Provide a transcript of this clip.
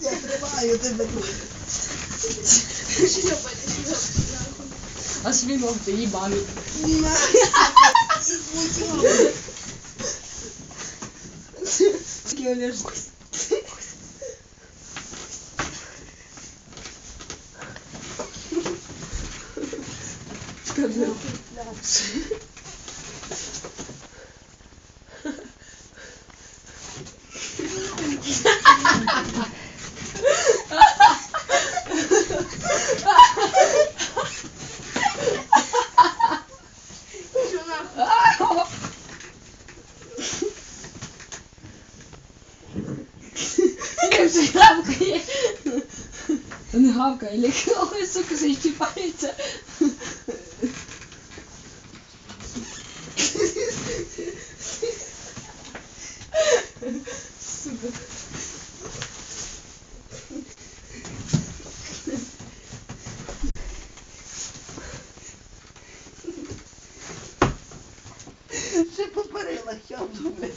Я тримаю тебе. А свинок ти їбаний. Такий. Скажи. Скажи, гавкає. Та Не гавкає, ляка, ой, сука, защіпається. Сука. Ще поперила, що блядь.